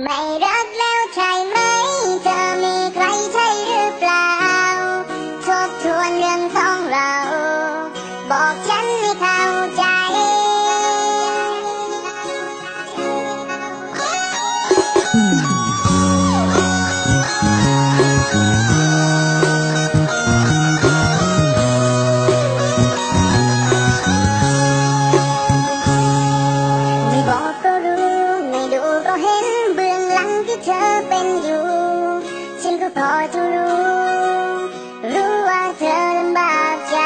ไม่รักแล้วใช่ไหม เธอมีใครใช่หรือเปล่า ทบทวนเรื่องของเรา บอกฉันให้เข้าใจ พอจะรู้ รู้ว่าเธอลำบากใจ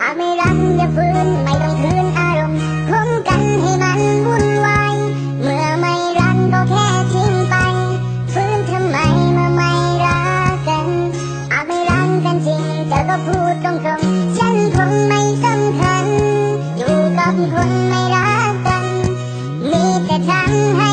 อาจไม่รักอย่าฟื้นไม่ต้องคืนอารมณ์คุ้มกันให้มันวุ่นวายเมื่อไม่รักก็แค่ทิ้งไป ฟื้นทำไมเมื่อไม่รักกันอาจไม่รักกันจริงเธอก็พูดตรงๆฉันคงไม่สำคัญอยู่กับคนไม่รักกัน มีแต่ทำให้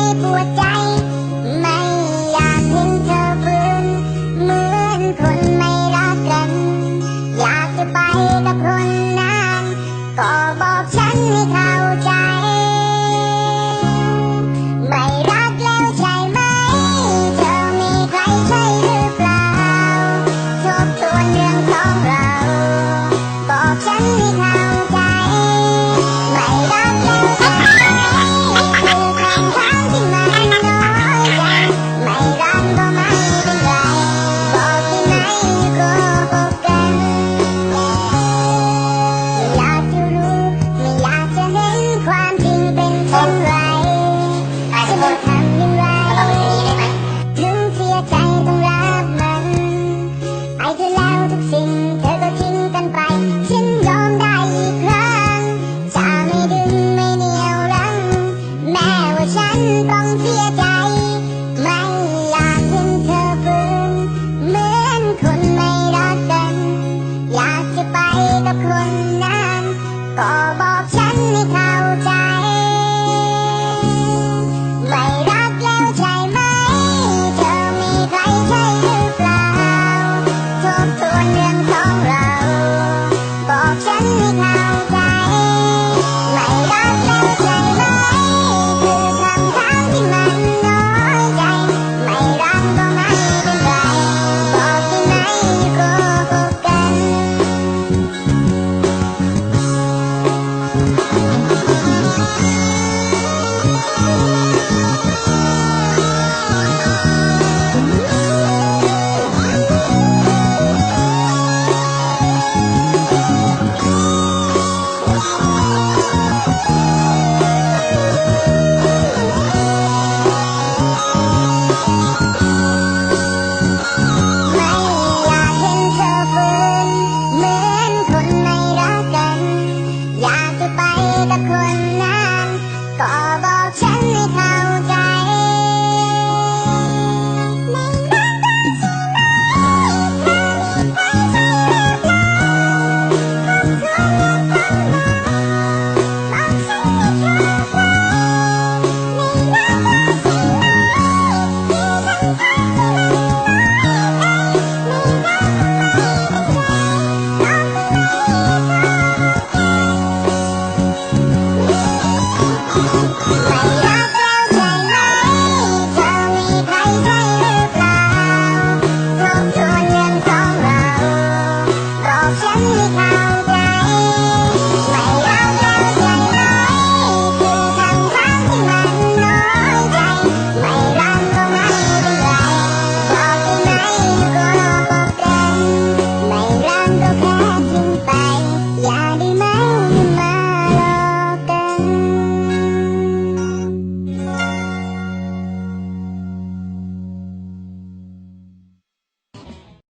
Bỏ